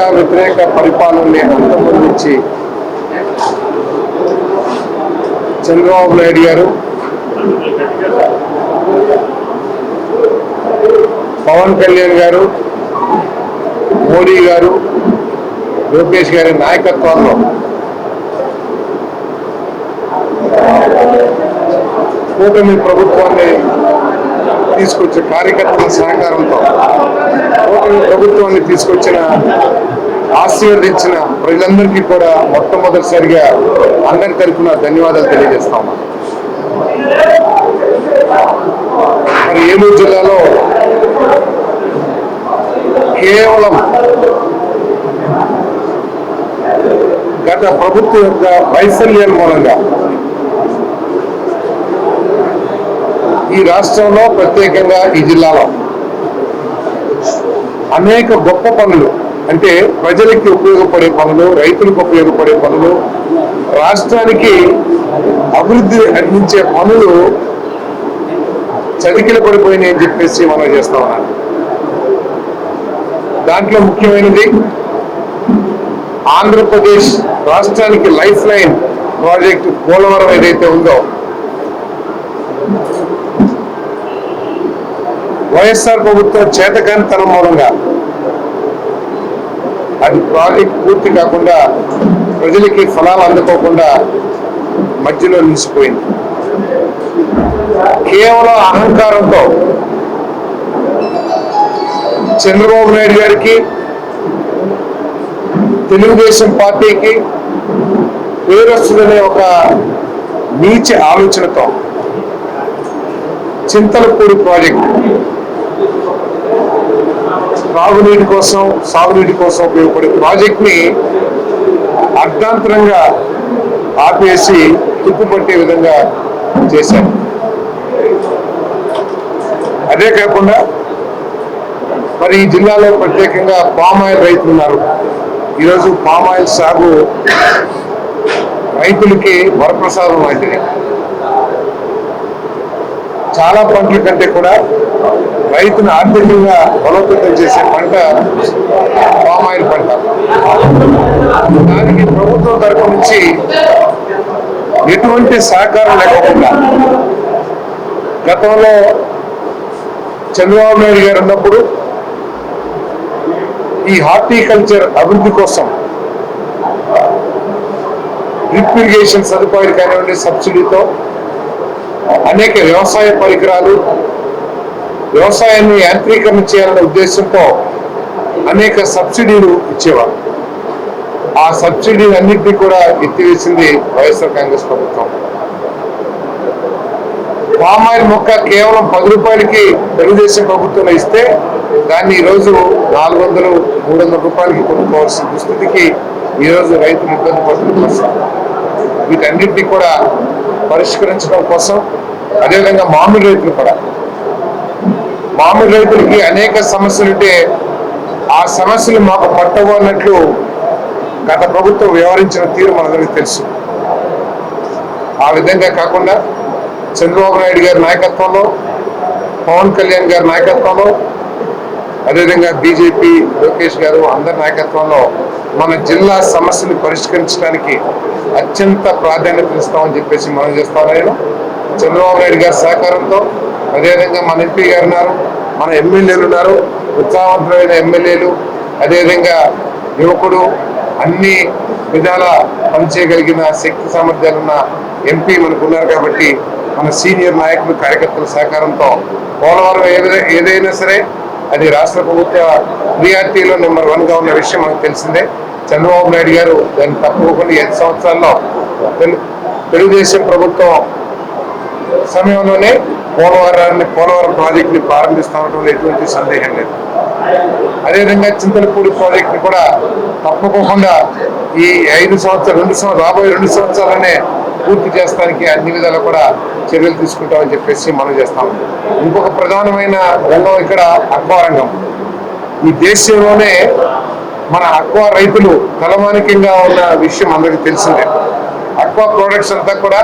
ప్రజా వ్యతిరేక పరిపాలనని అంతమొందించి చంద్రబాబు నాయుడు గారు పవన్ కళ్యాణ్ గారు మోడీ గారు లోకేష్ గారి నాయకత్వంలో కూటమి ప్రభుత్వాన్ని తీసుకొచ్చే కార్యకర్తల సహకారంతో కూటమి ప్రభుత్వాన్ని తీసుకొచ్చిన ఆశీర్వదించిన ప్రజలందరికీ కూడా మొట్టమొదటిసారిగా అందరి తరఫున ధన్యవాదాలు తెలియజేస్తా మరి ఏలూరు జిల్లాలో కేవలం గత ప్రభుత్వం యొక్క వైఫల్యం మూలంగా ఈ రాష్ట్రంలో ప్రత్యేకంగా ఈ జిల్లాలో అనేక గొప్ప పనులు అంటే ప్రజలకి ఉపయోగపడే పనులు రైతులకు ఉపయోగపడే పనులు రాష్ట్రానికి అభివృద్ధి అందించే పనులు చతికిల పడిపోయినాయి అని చెప్పేసి మనం చేస్తా ఉన్నాను దాంట్లో ముఖ్యమైనది ఆంధ్రప్రదేశ్ రాష్ట్రానికి లైఫ్ లైన్ ప్రాజెక్ట్ పోలవరం ఏదైతే ఉందో వైఎస్ఆర్ ప్రభుత్వం చేతకానితనం మూలంగా అది ప్రాజెక్ట్ పూర్తి కాకుండా ప్రజలకి ఫలాలు అందుకోకుండా మధ్యలో నిలిచిపోయింది. కేవలం అహంకారంతో చంద్రబాబు నాయుడు గారికి తెలుగుదేశం పార్టీకి పేరొస్తుందనే ఒక నీచ ఆలోచనతో చింతలపూడి ప్రాజెక్ట్ త్రాగునీటి కోసం సాగునీటి కోసం ఉపయోగపడే ప్రాజెక్ట్ని అర్ధాంతరంగా ఆపేసి తుప్పుపట్టే విధంగా చేశారు. అదే కాకుండా మరి ఈ జిల్లాలో ప్రత్యేకంగా పామాయిల్ రైతులు ఉన్నారు. ఈరోజు ఆయిల్ సాగు రైతులకి వరప్రసాదం లాంటిది. చాలా పంటల కంటే కూడా రైతును ఆర్థికంగా బలోపేతం చేసే పంట పామాయిల్ పంట. దానికి ప్రభుత్వం తరపు నుంచి ఎటువంటి సహకారం లేకుండా గతంలో చంద్రబాబు నాయుడు గారు ఉన్నప్పుడు ఈ హార్టికల్చర్ అభివృద్ధి కోసం డ్రిప్ ఇరిగేషన్ సదుపాయాలు కానివ్వండి సబ్సిడీతో అనేక వ్యవసాయ పరికరాలు వ్యవసాయాన్ని యాంత్రీకరణ చేయాలనే ఉద్దేశంతో అనేక సబ్సిడీలు ఇచ్చేవారు. ఆ సబ్సిడీలు అన్నింటినీ కూడా ఎత్తివేసింది వైఎస్ఆర్ కాంగ్రెస్ ప్రభుత్వం. పామాయిల్ మొక్క కేవలం పది రూపాయలకి తెలుగుదేశం ప్రభుత్వం ఇస్తే దాన్ని ఈరోజు నాలుగు వందలు మూడు వందల రూపాయలకి కొనుక్కోవాల్సిన దుస్థితికి ఈరోజు రైతులు ఇబ్బంది పడుతున్న పరిస్థితి వీటన్నిటిని కూడా పరిష్కరించడం కోసం అదేవిధంగా మామిడి రైతులు కూడా. మామిడి రైతులకి అనేక సమస్యలు ఉంటే ఆ సమస్యలు మాకు పట్టవు అన్నట్లు గత ప్రభుత్వం వ్యవహరించిన తీరు మనందరికీ తెలుసు. ఆ విధంగా కాకుండా చంద్రబాబు నాయుడు గారి నాయకత్వంలో పవన్ కళ్యాణ్ గారి నాయకత్వంలో అదేవిధంగా బీజేపీ లోకేష్ గారు అందరి నాయకత్వంలో మన జిల్లా సమస్యను పరిష్కరించడానికి అత్యంత ప్రాధాన్యత ఇస్తామని చెప్పేసి మనం చేస్తాను నేను చంద్రబాబు నాయుడు గారి సహకారంతో అదేవిధంగా మన ఎంపీ గారు ఉన్నారు మన ఎమ్మెల్యేలు ఉన్నారు ఉత్సాహవంతమైన ఎమ్మెల్యేలు అదేవిధంగా యువకుడు అన్ని విధాల పనిచేయగలిగిన శక్తి సామర్థ్యాలున్న ఎంపీ మనకు ఉన్నారు కాబట్టి మన సీనియర్ నాయకులు కార్యకర్తల సహకారంతో పోలవరం ఏదైనా సరే అది రాష్ట్ర ప్రభుత్వ బీఆర్టీలో నెంబర్ వన్గా ఉన్న విషయం మనకు తెలిసిందే. చంద్రబాబు నాయుడు గారు దాన్ని తప్పకుండా ఐదు సంవత్సరాల్లో తెలుగుదేశం ప్రభుత్వం సమయంలోనే పోలవరాన్ని పోలవరం ప్రాజెక్టుని ప్రారంభిస్తామనడంలో ఎటువంటి సందేహం లేదు. అదేవిధంగా చింతలపూడి ప్రాజెక్టుని కూడా తప్పకోకుండా ఈ ఐదు సంవత్సరాలు రెండు సంవత్సరాలు రాబోయే రెండు సంవత్సరాలనే పూర్తి చేస్తానికి అన్ని విధాలు కూడా చర్యలు తీసుకుంటామని చెప్పేసి మనం చేస్తాం ఇంకొక ప్రధానమైన రంగం ఇక్కడ అక్వా రంగం. ఈ దేశంలోనే మన అక్వా రైతులు తలమానికంగా ఉన్న విషయం అందరికీ తెలిసిందే. అక్వా ప్రోడక్ట్స్ అంతా కూడా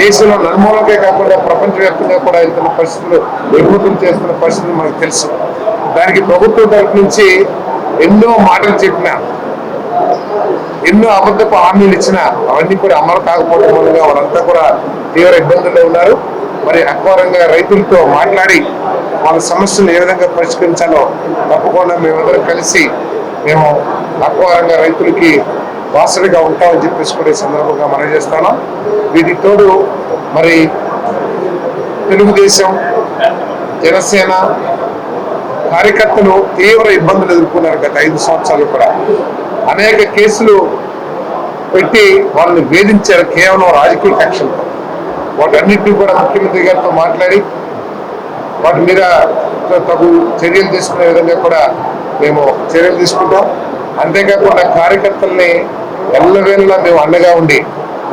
దేశంలో నలుమూలకే కాకుండా ప్రపంచవ్యాప్తంగా కూడా వెళ్తున్న పరిస్థితులు ఎగుమతులు చేస్తున్న పరిస్థితులు మనకు తెలుసు. దానికి ప్రభుత్వం తరపు నుంచి ఎన్నో మాటలు చెప్పినా ఎన్నో అబద్ధపు హామీలు ఇచ్చిన అవన్నీ కూడా అమలు కాకపోవడం వల్ల వాళ్ళంతా కూడా తీవ్ర ఇబ్బందుల్లో ఉన్నారు. మరి అక్వారంగా రైతులతో మాట్లాడి వాళ్ళ సమస్యలు ఏ విధంగా పరిష్కరించాలో తప్పకుండా మేమందరం కలిసి మేము అక్వారంగా రైతులకి వాసనగా ఉంటామని చెప్పేసి కూడా ఈ సందర్భంగా మనం చేస్తాను. వీటికి తోడు మరి తెలుగుదేశం జనసేన కార్యకర్తలు తీవ్ర ఇబ్బందులు ఎదుర్కొన్నారు గత ఐదు సంవత్సరాలు కూడా. అనేక కేసులు పెట్టి వాళ్ళని వేధించారు కేవలం రాజకీయ కక్షలతో వాటన్నిటిని కూడా ముఖ్యమంత్రి గారితో మాట్లాడి వాటి మీద తగు చర్యలు తీసుకునే విధంగా కూడా మేము చర్యలు తీసుకుంటాం. అంతేకాకుండా కార్యకర్తల్ని ఎల్లవేళ్ళ మేము అండగా ఉండి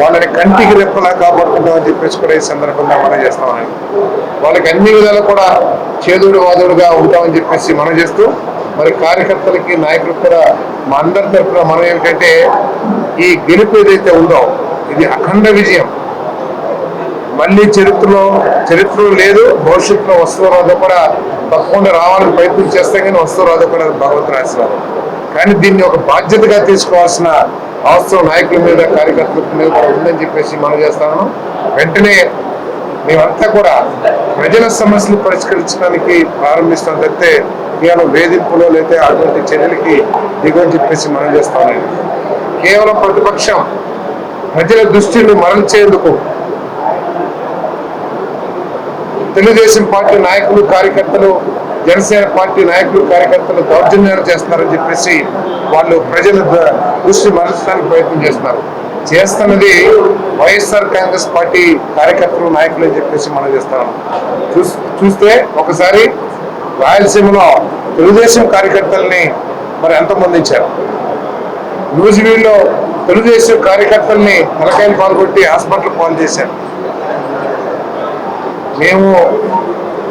వాళ్ళని కంటికి రెప్పలా కాపాడుకుంటామని చెప్పేసి కూడా ఈ సందర్భంగా మనం చేస్తామని. వాళ్ళకి అన్ని విధాలు కూడా చేదుడు వాదుడుగా ఉంటామని చెప్పేసి మనం చేస్తూ మరి కార్యకర్తలకి నాయకులకు కూడా మా అందరి తరఫున మనం ఏమిటంటే ఈ గెలుపు ఏదైతే ఉందో ఇది అఖండ విజయం. మళ్ళీ చరిత్రలో చరిత్రలో లేదు భవిష్యత్తులో వస్తువు రాదో కూడా తప్పకుండా రావాలని ప్రయత్నం చేస్తే కానీ వస్తువు రాదో కూడా భగవంతుని ఆశీర్వాదం కానీ దీన్ని ఒక బాధ్యతగా తీసుకోవాల్సిన అవసరం నాయకుల మీద కార్యకర్తల మీద కూడా ఉందని చెప్పేసి మనం చేస్తాను. వెంటనే మేమంతా కూడా ప్రజల సమస్యలు పరిష్కరించడానికి ప్రారంభిస్తాం. తప్పితే కేవలం వేధింపులో లేదా అటువంటి చర్యలకి దిగని చెప్పేసి మనం చేస్తామని కేవలం ప్రతిపక్షం ప్రజల దృష్టిని మరల్చేందుకు తెలుగుదేశం పార్టీ నాయకులు కార్యకర్తలు జనసేన పార్టీ నాయకులు కార్యకర్తలు దౌర్జన్యాలు చేస్తున్నారని చెప్పేసి వాళ్ళు ప్రజల ద- దృష్టి మరల్చడానికి ప్రయత్నం చేస్తున్నారు. చేస్తున్నది వైఎస్ఆర్ కాంగ్రెస్ పార్టీ కార్యకర్తలు నాయకులు అని చెప్పేసి మనం చేస్తాను చూస్తే ఒకసారి రాయలసీమలో తెలుగుదేశం కార్యకర్తల్ని మరి మందించారు ఇచ్చారు తెలుగుదేశం కార్యకర్తల్ని తలకాయలు పాల్గొట్టి హాస్పిటల్ పాలు చేశారు. మేము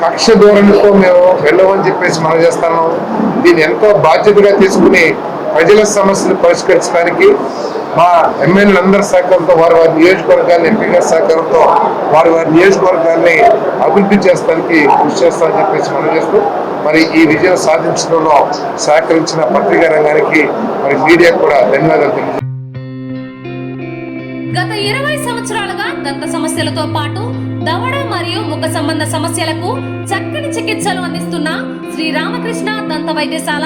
కక్ష ధోరణితో మేము వెళ్ళమని చెప్పేసి మనం చేస్తాను దీన్ని ఎంతో బాధ్యతగా తీసుకుని ప్రజల సమస్యలు పరిష్కరించడానికి మా ఎమ్మెల్యేలందరి సహకారంతో వారి వారి నియోజకవర్గాన్ని ఎంపీ గారి సహకారంతో వారి వారి నియోజకవర్గాన్ని అభివృద్ధి చేస్తానికి కృషి చేస్తామని చెప్పేసి మనం చేస్తూ మరి ఈ విజయం సాధించడంలో సహకరించిన పత్రికా రంగానికి మరి మీడియా కూడా ధన్యవాదాలు తెలియజేస్తారు గత ఇరవై సంవత్సరాలుగా దంత సమస్యలతో పాటు దవడ మరియు ముఖ సంబంధ సమస్యలకు చక్కని చికిత్సలు అందిస్తున్న శ్రీ రామకృష్ణ దంత వైద్యశాల